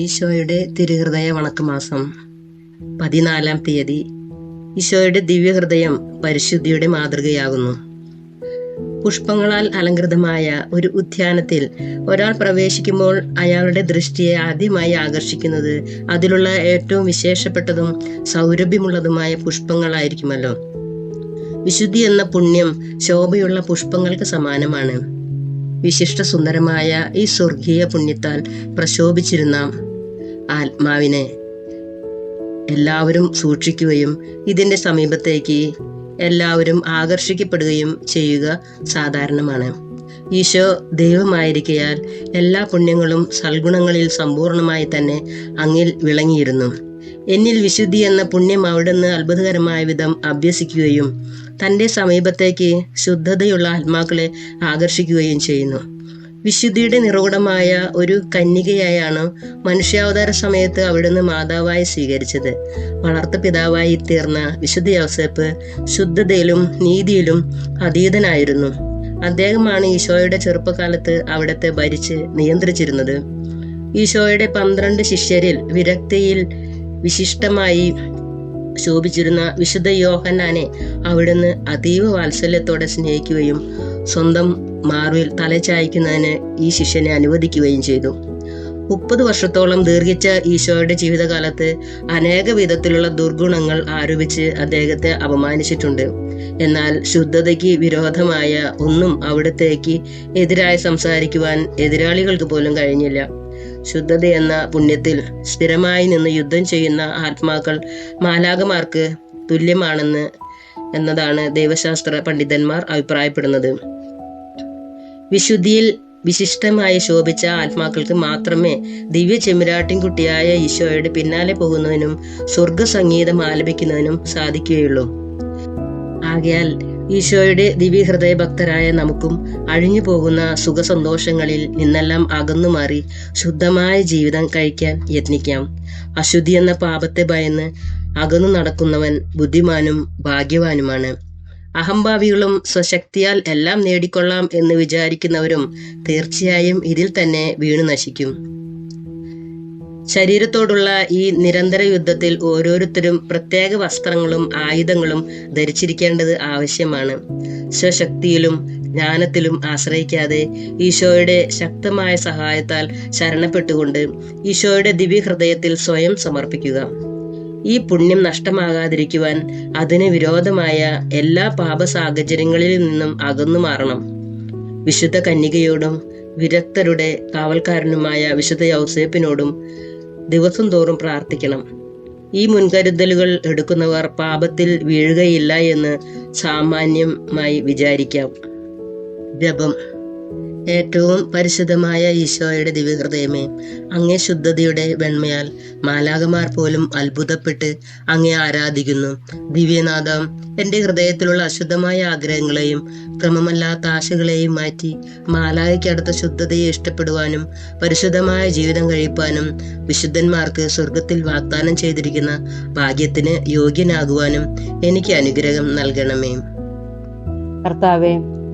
ഈശോയുടെ തിരുഹൃദയ വണക്കമാസം പതിനാലാം തീയതി. ഈശോയുടെ ദിവ്യഹൃദയം പരിശുദ്ധിയുടെ മാതൃകയാകുന്നു. പുഷ്പങ്ങളാൽ അലങ്കൃതമായ ഒരു ഉദ്യാനത്തിൽ ഒരാൾ പ്രവേശിക്കുമ്പോൾ അയാളുടെ ദൃഷ്ടിയെ ആദ്യമായി ആകർഷിക്കുന്നത് അതിലുള്ള ഏറ്റവും വിശേഷപ്പെട്ടതും സൗരഭ്യമുള്ളതുമായ പുഷ്പങ്ങളായിരിക്കുമല്ലോ. വിശുദ്ധി എന്ന പുണ്യം ശോഭയുള്ള പുഷ്പങ്ങൾക്ക് സമാനമാണ്. വിശിഷ്ട സുന്ദരമായ ഈ സ്വർഗീയ പുണ്യത്താൽ പ്രശോഭിച്ചിരുന്ന ആത്മാവിനെ എല്ലാവരും സൂക്ഷിക്കുകയും ഇതിന്റെ സമീപത്തേക്ക് എല്ലാവരും ആകർഷിക്കപ്പെടുകയും ചെയ്യുക സാധാരണമാണ്. ഈശോ ദൈവമായിരിക്കയാൽ എല്ലാ പുണ്യങ്ങളും സൽഗുണങ്ങളിൽ സമ്പൂർണമായി തന്നെ അങ്ങിൽ വിളങ്ങിയിരുന്നു. എന്നിൽ വിശുദ്ധി എന്ന പുണ്യം അവിടുന്ന് അത്ഭുതകരമായ വിധം അഭ്യസിക്കുകയും തന്റെ സമീപത്തേക്ക് ശുദ്ധതയുള്ള ആത്മാക്കളെ ആകർഷിക്കുകയും ചെയ്യുന്നു. വിശുദ്ധിയുടെ നിറകുടമായ ഒരു കന്യകയായാണ് മനുഷ്യാവതാര സമയത്ത് അവിടുന്ന് മാതാവായി സ്വീകരിച്ചത്. വളർത്തു പിതാവായി തീർന്ന വിശുദ്ധ യോസേപ്പ് ശുദ്ധതയിലും നീതിയിലും അതീതനായിരുന്നു. അദ്ദേഹമാണ് ഈശോയുടെ ചെറുപ്പകാലത്ത് അവിടത്തെ ഭരിച്ച് നിയന്ത്രിച്ചിരുന്നത്. ഈശോയുടെ പന്ത്രണ്ട് ശിഷ്യരിൽ വിരക്തിയിൽ വിശിഷ്ടമായി ശോഭിച്ചിരുന്ന വിശുദ്ധ യോഹന്നാനെ അവിടുന്ന് അതീവ വാത്സല്യത്തോടെ സ്നേഹിക്കുകയും സ്വന്തം മാർവിൽ തലചായ്ക്കുന്നതിന് ഈ ശിഷ്യനെ അനുവദിക്കുകയും ചെയ്തു. മുപ്പത് വർഷത്തോളം ദീർഘിച്ച ഈശോയുടെ ജീവിതകാലത്ത് അനേക വിധത്തിലുള്ള ദുർഗുണങ്ങൾ ആരോപിച്ച് അദ്ദേഹത്തെ അപമാനിച്ചിട്ടുണ്ട്. എന്നാൽ ശുദ്ധതയ്ക്ക് വിരോധമായ ഒന്നും അവിടത്തേക്ക് എതിരായി സംസാരിക്കുവാൻ എതിരാളികൾക്ക് പോലും കഴിഞ്ഞില്ല. ശുദ്ധത എന്ന പുണ്യത്തിൽ സ്ഥിരമായി നിന്ന് യുദ്ധം ചെയ്യുന്ന ആത്മാക്കൾ മാലാകമാർക്ക് തുല്യമാണെന്ന് എന്നതാണ് ദൈവശാസ്ത്ര പണ്ഡിതന്മാർ അഭിപ്രായപ്പെടുന്നത്. വിശുദ്ധിയിൽ വിശിഷ്ടമായി ശോഭിച്ച ആത്മാക്കൾക്ക് മാത്രമേ ദിവ്യ ചെമ്മരാട്ടിൻകുട്ടിയായ ഈശോയുടെ പിന്നാലെ പോകുന്നതിനും സ്വർഗ സംഗീതം ആലപിക്കുന്നതിനും സാധിക്കുകയുള്ളൂ. ആകയാൽ ഈശോയുടെ ദിവ്യഹൃദയ ഭക്തരായ നമുക്കും അഴിഞ്ഞു പോകുന്ന സുഖസന്തോഷങ്ങളിൽ നിന്നെല്ലാം അകന്നു മാറി ശുദ്ധമായ ജീവിതം കഴിക്കാൻ യത്നിക്കാം. അശുദ്ധി എന്ന പാപത്തെ ഭയന്ന് അകന്നു നടക്കുന്നവൻ ബുദ്ധിമാനും ഭാഗ്യവാനുമാണ്. അഹംഭാവികളും സ്വശക്തിയാൽ എല്ലാം നേടിക്കൊള്ളാം എന്ന് വിചാരിക്കുന്നവരും തീർച്ചയായും ഇതിൽ തന്നെ വീണു നശിക്കും. ശരീരത്തോടുള്ള ഈ നിരന്തര യുദ്ധത്തിൽ ഓരോരുത്തരും പ്രത്യേക വസ്ത്രങ്ങളും ആയുധങ്ങളും ധരിച്ചിരിക്കേണ്ടത് ആവശ്യമാണ്. സ്വശക്തിയിലും ജ്ഞാനത്തിലും ആശ്രയിക്കാതെ ഈശോയുടെ ശക്തമായ സഹായത്താൽ ശരണപ്പെട്ടുകൊണ്ട് ഈശോയുടെ ദിവ്യഹൃദയത്തിൽ സ്വയം സമർപ്പിക്കുക. ഈ പുണ്യം നഷ്ടമാകാതിരിക്കുവാൻ അതിന് വിരോധമായ എല്ലാ പാപ സാഹചര്യങ്ങളിൽ നിന്നും അകന്നു മാറണം. വിശുദ്ധ കന്യകയോടും വിരക്തരുടെ കാവൽക്കാരനുമായ വിശുദ്ധ യൗസേപ്പിനോടും ദിവസം തോറും പ്രാർത്ഥിക്കണം. ഈ മുൻകരുതലുകൾ എടുക്കുന്നവർ പാപത്തിൽ വീഴുകയില്ല എന്ന് സാമാന്യമായി വിചാരിക്കാം. ജപം. ഏറ്റവും പരിശുദ്ധമായ ഈശോയുടെ ദിവ്യഹൃദയമേ അങ്ങേ ശുദ്ധതയുടെ വെണ്മയാൽ മാലാകമാർ പോലും അത്ഭുതപ്പെട്ട് അങ്ങേ ആരാധിക്കുന്നു. ദിവ്യനാഥം എന്റെ ഹൃദയത്തിലുള്ള അശുദ്ധമായ ആഗ്രഹങ്ങളെയും ക്രമമല്ലാത്ത ആശകളെയും മാറ്റി മാലാകയ്ക്കടുത്ത ശുദ്ധതയെ ഇഷ്ടപ്പെടുവാനും പരിശുദ്ധമായ ജീവിതം കഴിപ്പാനും വിശുദ്ധന്മാർക്ക് സ്വർഗത്തിൽ വാഗ്ദാനം ചെയ്തിരിക്കുന്ന ഭാഗ്യത്തിന് യോഗ്യനാകുവാനും എനിക്ക് അനുഗ്രഹം നൽകണമേ. കർത്താവെ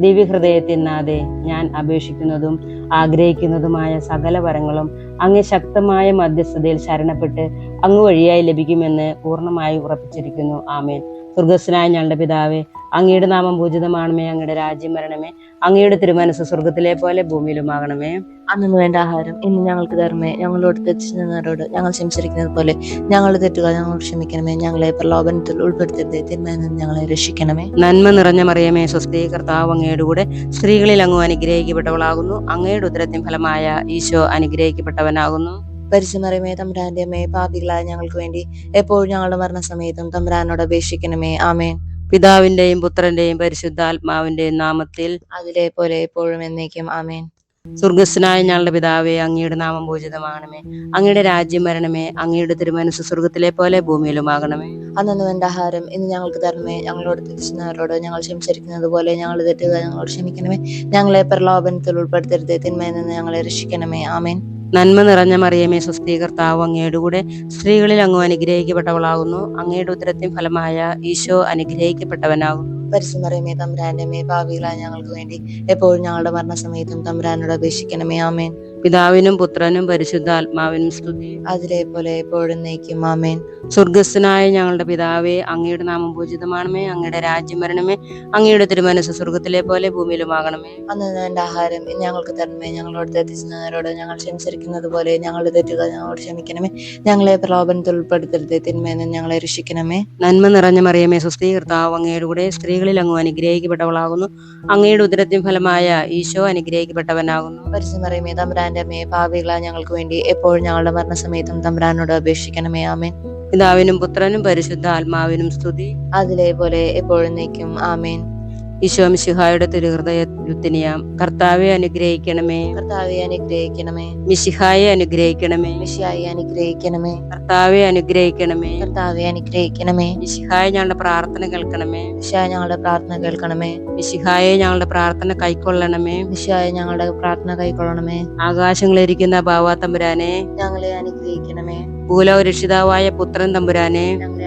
ദിവ്യഹൃദയത്തിനാതെ ഞാൻ അപേക്ഷിക്കുന്നതും ആഗ്രഹിക്കുന്നതുമായ സകല വരങ്ങളും അങ്ങ് ശക്തമായ മധ്യസ്ഥതയിൽ ശരണപ്പെട്ട് അങ്ങ് വഴിയായി ലഭിക്കുമെന്ന് പൂർണമായി ഉറപ്പിച്ചിരിക്കുന്നു. ആമേൻ. സ്വർഗസ്വനായ ഞങ്ങളുടെ പിതാവേ അങ്ങയുടെ നാമം പൂജിതമാണമേ അങ്ങയുടെ രാജ്യം വരണമേ അങ്ങയുടെ തിരുമനസ് സ്വർഗത്തിലെ പോലെ ഭൂമിയിലുമാകണമേ. അന്നു വേണ്ട ആഹാരം ഇന്ന് ഞങ്ങൾക്ക് തരണമേ. ഞങ്ങളോട് തെറ്റിച്ചവരോട് ഞങ്ങൾ സംസാരിക്കുന്നത് പോലെ ഞങ്ങളുടെ തെറ്റുകൾ ഞങ്ങളോട് ക്ഷമിക്കണമേ. ഞങ്ങളെ പ്രലോഭനത്തിൽ ഉൾപ്പെടുത്തരുത്. തിന്മയിൽ ഞങ്ങളെ രക്ഷിക്കണമേ. നന്മ നിറഞ്ഞ മറിയമേ സ്വസ്ഥീ കർത്താവ് അങ്ങയുടെ കൂടെ സ്ത്രീകളിൽ അങ്ങ് അനുഗ്രഹിക്കപ്പെട്ടവളാകുന്നു. അങ്ങയുടെ ഉദരത്തിൻ ഫലമായ ഈശോ അനുഗ്രഹിക്കപ്പെട്ടവനാകുന്നു. പരിശുമറിയമേ തമ്പുരാന്റെ അമ്മയെ പാപികളായ ഞങ്ങൾക്ക് വേണ്ടി എപ്പോഴും ഞങ്ങളുടെ മരണസമയത്തും തമ്പുരാനോട് അപേക്ഷിക്കണമേ. ആമേൻ. പിതാവിന്റെയും പുത്രന്റെയും പരിശുദ്ധാത്മാവിന്റെയും നാമത്തിൽ അതിലെ പോലെ എപ്പോഴും എന്നേക്കും. ആമേൻ. സ്വർഗസ്നായ ഞങ്ങളുടെ പിതാവേ അങ്ങയുടെ നാമം പൂജിതമാകണമേ അങ്ങയുടെ രാജ്യം വരണമേ. അങ്ങയുടെ തിരുമനസ് സ്വർഗത്തിലെ പോലെ ഭൂമിയിലുമാകണമേ. അന്നു വേണ്ട ആഹാരം ഇന്ന് ഞങ്ങൾക്ക് തരണമേ. ഞങ്ങളോട് തിരിച്ചുന്നവരോട് ഞങ്ങൾ ക്ഷമിച്ചിരിക്കുന്നത് പോലെ ഞങ്ങൾ തെറ്റുക ഞങ്ങളോട് ക്ഷമിക്കണമേ. ഞങ്ങളെ പ്രലോഭനത്തിൽ ഉൾപ്പെടുത്തരുത്. തിന്മയിൽ നിന്ന് ഞങ്ങളെ രക്ഷിക്കണമേ. ആമേൻ. നന്മ നിറഞ്ഞ മറിയമേ സ്വസ്തി കർത്താവ് അങ്ങയുടെ കൂടെ സ്ത്രീകളിൽ അങ്ങ് അനുഗ്രഹിക്കപ്പെട്ടവളാകുന്നു. അങ്ങയുടെ ഉദരത്തിൻ ഫലമായ ഈശോ അനുഗ്രഹിക്കപ്പെട്ടവനാകുന്നു. പരിസമറിയമേ തമ്പുരാന്റെ മേ ഭാവികളായ ഞങ്ങൾക്ക് വേണ്ടി എപ്പോഴും ഞങ്ങളുടെ മരണസമയത്തും തമ്പുരാനോട് അപേക്ഷിക്കണമേ. ആമേൻ. പിതാവിനും പുത്രനും പരിശുദ്ധാത്മാവിനും സ്തുതി. അതിലെ പോലെ എപ്പോഴും നയിക്കും. ആമേൻ. സ്വർഗസ്സനായ ഞങ്ങളുടെ പിതാവേ അങ്ങയുടെ നാമം പൂജിതമാണമേ. അങ്ങയുടെ രാജ്യം വരണമേ. അങ്ങയുടെ തിരുമനസ് സ്വർഗത്തിലെ പോലെ ഭൂമിയിലുമാകണമേ. അന്ന് എന്റെ ആഹാരം ഞങ്ങൾക്ക് തരണമേ. ഞങ്ങളോട് തെറ്റിച്ചവരോട് ഞങ്ങൾ ക്ഷമിച്ചിരിക്കുന്നത് പോലെ ഞങ്ങളുടെ തെറ്റുകൾ ഞങ്ങളോട് ക്ഷമിക്കണമേ. ഞങ്ങളെ പ്രലോഭനത്തിൽ ഉൾപ്പെടുത്തരുത്. തിന്മേന്ന് ഞങ്ങളെ രക്ഷിക്കണമേ. നന്മ നിറഞ്ഞ മറിയമേ സ്വസ്തി കർത്താവ് അങ്ങയുടെ കൂടെ സ്ത്രീകളിൽ അങ്ങ് അനുഗ്രഹിക്കപ്പെട്ടവളാകുന്നു. അങ്ങയുടെ ഉദരത്തിൻ ഫലമായ ഈശോ അനുഗ്രഹിക്കപ്പെട്ടവനാകുന്നു. പരിശുമറിയമേ തമ്പുരാന്റെ മേ ഭാവികളായ ഞങ്ങൾക്ക് വേണ്ടി എപ്പോഴും ഞങ്ങളുടെ മരണസമയത്തും തമ്പുരാനോട് അപേക്ഷിക്കണമേ ആമേൻ. പിതാവിനും പുത്രനും പരിശുദ്ധ ആത്മാവിനും സ്തുതി. അതിലെ പോലെ എപ്പോഴും നയിക്കും ആമേൻ. ഈശോ മിശിഹായുടെ തിരുഹൃദയത്തിനിയാം കർത്താവെ അനുഗ്രഹിക്കണമേ. കർത്താവെ അനുഗ്രഹിക്കണമേ. മിശിഹായെ അനുഗ്രഹിക്കണമേ. മിശിഹായെ അനുഗ്രഹിക്കണമേ. കർത്താവെ അനുഗ്രഹിക്കണമേ. കർത്താവെ അനുഗ്രഹിക്കണമേ. മിശിഹായ ഞങ്ങളുടെ പ്രാർത്ഥന കേൾക്കണമേ. മിശിഹായ ഞങ്ങളുടെ പ്രാർത്ഥന കേൾക്കണമേ. മിശിഹായെ ഞങ്ങളുടെ പ്രാർത്ഥന കൈക്കൊള്ളണമേ. മിശിഹായ ഞങ്ങളുടെ പ്രാർത്ഥന കൈക്കൊള്ളണമേ. ആകാശങ്ങളിരിക്കുന്ന ഭാവാ തമ്പുരാനെ. ഞങ്ങളെ അനുഗ്രഹിക്കണമേ. ഭൂലോ രക്ഷിതാവായ പുത്രൻ തമ്പുരാനെ. ഞങ്ങളെ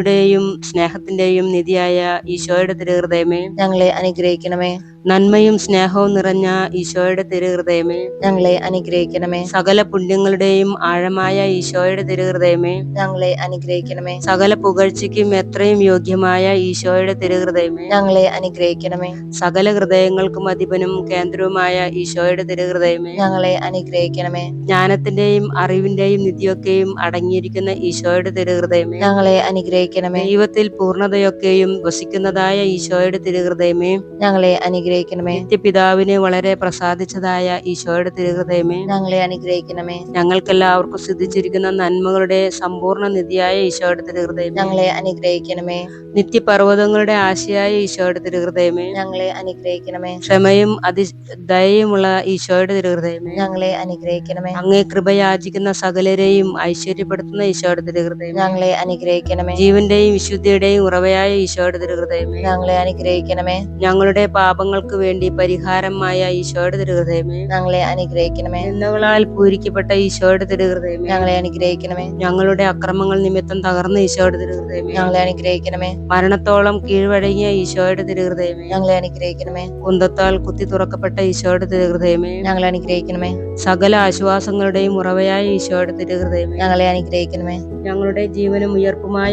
നീതിയുടെയും സ്നേഹത്തിന്റെയും നിധിയായ ഈശോയുടെ തിരുഹൃദയമേ. ഞങ്ങളെ അനുഗ്രഹിക്കണമേ. നന്മയും സ്നേഹവും നിറഞ്ഞ ഈശോയുടെ തിരുഹൃദയമേ. ഞങ്ങളെ അനുഗ്രഹിക്കണമേ. സകല പുണ്യങ്ങളുടെയും ആഴമായ ഈശോയുടെ തിരുഹൃദയമേ. ഞങ്ങളെ അനുഗ്രഹിക്കണമേ. സകല പുകഴ്ചയ്ക്കും എത്രയും യോഗ്യമായ ഈശോയുടെ തിരുഹൃദയമേ. ഞങ്ങളെ അനുഗ്രഹിക്കണമേ. സകല ഹൃദയങ്ങൾക്കും അധിപനും കേന്ദ്രവുമായ ഈശോയുടെ തിരുഹൃദയമേ. ഞങ്ങളെ അനുഗ്രഹിക്കണമേ. ജ്ഞാനത്തിന്റെയും അറിവിന്റെയും നിധിയൊക്കെയും അടങ്ങിയിരിക്കുന്ന ഈശോയുടെ തിരുഹൃദയമേ. ഞങ്ങളെ അനുഗ്രഹിക്കണമേ. ദൈവത്തിൽ പൂർണതയൊക്കെയും വസിക്കുന്നതായ ഈശോയുടെ തിരുഹൃദയമേ ഞങ്ങളെ അനുഗ്രഹിക്കണമേ. നിത്യപിതാവിനെ വളരെ പ്രസാദിച്ചതായ ഈശോയുടെ തിരുഹൃദയമേ ഞങ്ങളെ അനുഗ്രഹിക്കണമേ. ഞങ്ങൾക്കെല്ലാവർക്കും സിദ്ധിച്ചിരിക്കുന്ന നന്മകളുടെ സമ്പൂർണ നിധിയായ ഈശോയുടെ തിരുഹൃദയം ഞങ്ങളെ അനുഗ്രഹിക്കണമേ. നിത്യപർവതങ്ങളുടെ ആശയായ ഈശോയുടെ തിരുഹൃദയമേ ഞങ്ങളെ അനുഗ്രഹിക്കണമേ. ക്ഷമയും അതി ദയയുമുള്ള ഈശോയുടെ തിരുഹൃദയമേ ഞങ്ങളെ അനുഗ്രഹിക്കണമേ. അങ്ങേ കൃപയാചിക്കുന്ന സകലരെയും ഐശ്വര്യപ്പെടുത്തുന്ന ഈശോയുടെ തിരുഹൃദയം ഞങ്ങളെ അനുഗ്രഹിക്കണമേ. ജീവന്റെയും വിശുദ്ധിയുടെയും ഉറവയായ ഈശോയുടെ തിരുഹൃദയമേ. ഞങ്ങളെ അനുഗ്രഹിക്കണമേ. ഞങ്ങളുടെ പാപങ്ങൾക്ക് വേണ്ടി പരിഹാരമായ ഈശോയുടെ തിരുഹൃദയമേ. ഞങ്ങളെ അനുഗ്രഹിക്കണമേ. നിന്നുകളാൽ പൂരിക്കപ്പെട്ട ഈശോയുടെ തിരുഹൃദയമേ. ഞങ്ങളെ അനുഗ്രഹിക്കണമേ. ഞങ്ങളുടെ അക്രമങ്ങൾ നിമിത്തം തകർന്ന ഈശോയുടെ തിരുഹൃദയമേ. ഞങ്ങളെ അനുഗ്രഹിക്കണമേ. മരണത്തോളം കീഴ്വഴങ്ങിയ ഈശോയുടെ തിരുഹൃദയമേ. ഞങ്ങളെ അനുഗ്രഹിക്കണമേ. കുന്തത്താൽ കുത്തി തുറക്കപ്പെട്ട ഈശോയുടെ തിരുഹൃദയമേ. ഞങ്ങളെ അനുഗ്രഹിക്കണമേ. സകല ആശ്വാസങ്ങളുടെയും ഉറവയായ ഈശോയുടെ തിരുഹൃദയമേ. ഞങ്ങളെ അനുഗ്രഹിക്കണമേ. ഞങ്ങളുടെ ജീവനും ഉയർപ്പുമായ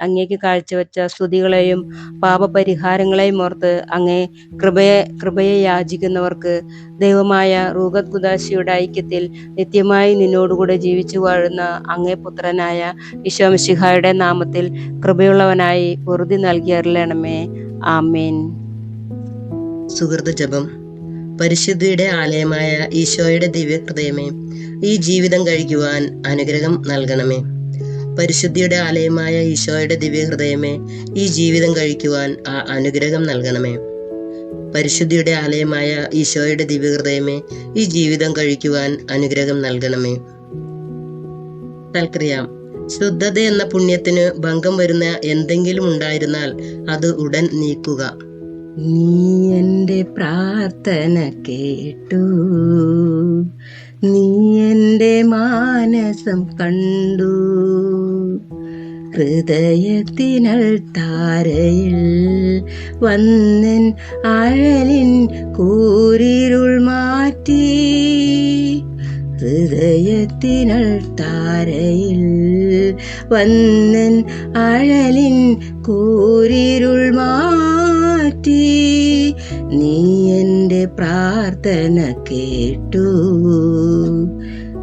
അങ്ങേക്ക് കാഴ്ചവെച്ച സ്തുതികളെയും പാപപരിഹാരങ്ങളെയും ഓർത്ത് അങ്ങേ കൃപയെ കൃപയെ യാചിക്കുന്നവർക്ക് ദൈവമായ റൂഗത് ഗുദാശിയുടെ ഐക്യത്തിൽ നിത്യമായി നിന്നോടുകൂടെ ജീവിച്ചു വാഴുന്ന അങ്ങേ പുത്രനായ വിശ്വമിശിഹായുടെ നാമത്തിൽ കൃപയുള്ളവനായി പൊറുതി നൽകി അരുളണമേ. ആമേൻ. സുഹൃത്ത് ജപം. പരിശുദ്ധിയുടെ ആലയമായ ഈശോയുടെ ദിവ്യഹൃദയമേ ഈ ജീവിതം കഴിക്കുവാൻ അനുഗ്രഹം നൽകണമേ. പരിശുദ്ധിയുടെ ആലയമായ ഈശോയുടെ ദിവ്യഹൃദയമേ ഈ ജീവിതം കഴിക്കുവാൻ ആ അനുഗ്രഹം നൽകണമേ. പരിശുദ്ധിയുടെ ആലയമായ ഈശോയുടെ ദിവ്യഹൃദയമേ ഈ ജീവിതം കഴിക്കുവാൻ അനുഗ്രഹം നൽകണമേ. തൽക്രിയ ശുദ്ധത എന്ന പുണ്യത്തിന് ഭംഗം വരുന്ന എന്തെങ്കിലും ഉണ്ടായിരുന്നാൽ അത് ഉടൻ നീക്കുക. നീ എന്റെ പ്രാർത്ഥന കേട്ടു. നീ എന്റെ മാനസം കണ്ടു. ഹൃദയത്തിനൽ താരയിൽ വന്നൻ അഴലിൻ കൂരിരുൾ മാറ്റി. ഹൃദയത്തിനൽ താരയിൽ വന്നൻ അഴലിൻ കൂരിരുൾ മാറ്റി. നീ എന്റെ പ്രാർത്ഥന കേട്ടു.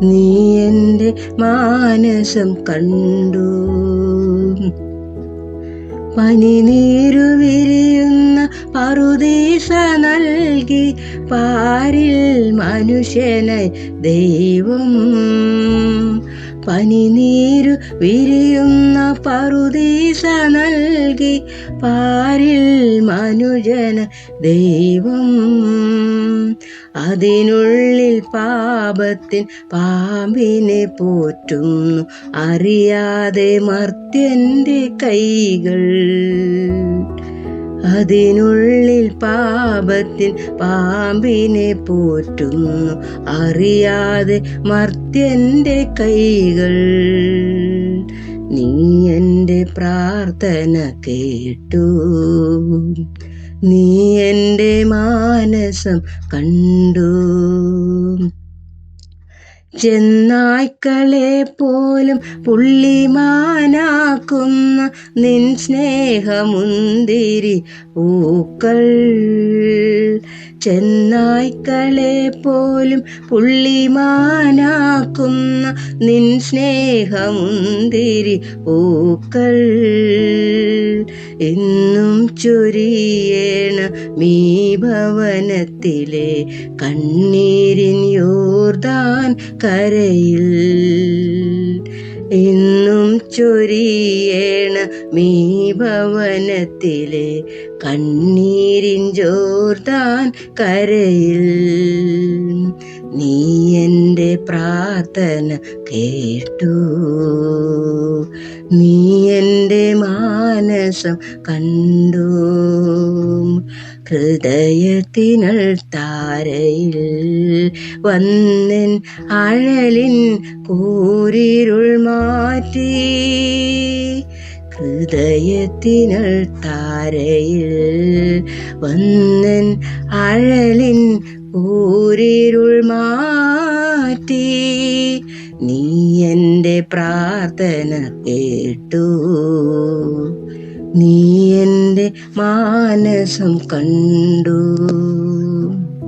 നീ എന്റെ മാനസം കണ്ടു. പനിനീരു വിരിയുന്ന പറുദീസ നൽകി പാരിൽ മനുഷ്യനായി ദൈവം. പനിനീരു വിരിയുന്ന പറുദീസ നൽകി പാരിൽ മനുജന ദൈവം. അതിനുള്ളിൽ പാപത്തിൻ പാമ്പിനെ പോറ്റുന്നു. അറിയാതെ മർത്യന്റെ കൈകൾ അതിനുള്ളിൽ പാപത്തിൻ പാമ്പിനെ പോറ്റുന്നു. അറിയാതെ മർത്യന്റെ കൈകൾ. നീ എന്റെ പ്രാർത്ഥന കേട്ടു. നീ എന്റെ മാനസം കണ്ടു. ചെന്നായ്ക്കളെ പോലും പുള്ളിമാനാക്കുന്ന നിൻ സ്നേഹമുന്തിരി പൂക്കൾ. ചെന്നായ്ക്കളെ പോലും പുള്ളിമാനാക്കുന്ന നിൻ സ്നേഹമുന്തിരി പൂക്കൾ. എന്നും ചൊരിയേണ മീ ഭവനത്തിലെ കണ്ണീരിൻ യോർദാൻ കരയിൽ. ഇന്നും ചൊരിയേണ മീ ഭവനത്തിലെ കണ്ണീരിൻ ജോർദാൻ കരയിൽ. നീ എന്റെ പ്രാർത്ഥന കേട്ടു. നീ എന്റെ മാനസം കണ്ടു. ഹൃദയത്തിനൾ താരയിൽ വന്നൻ അഴലിൻ കൂരിരുൾ മാറ്റി. ഹൃദയത്തിനൾ താരയിൽ വന്നൻ അഴലിൻ കൂരിരുൾ മാറ്റി. നീ എന്റെ പ്രാർത്ഥന കേട്ടു. നീ മാനസം കണ്ടു.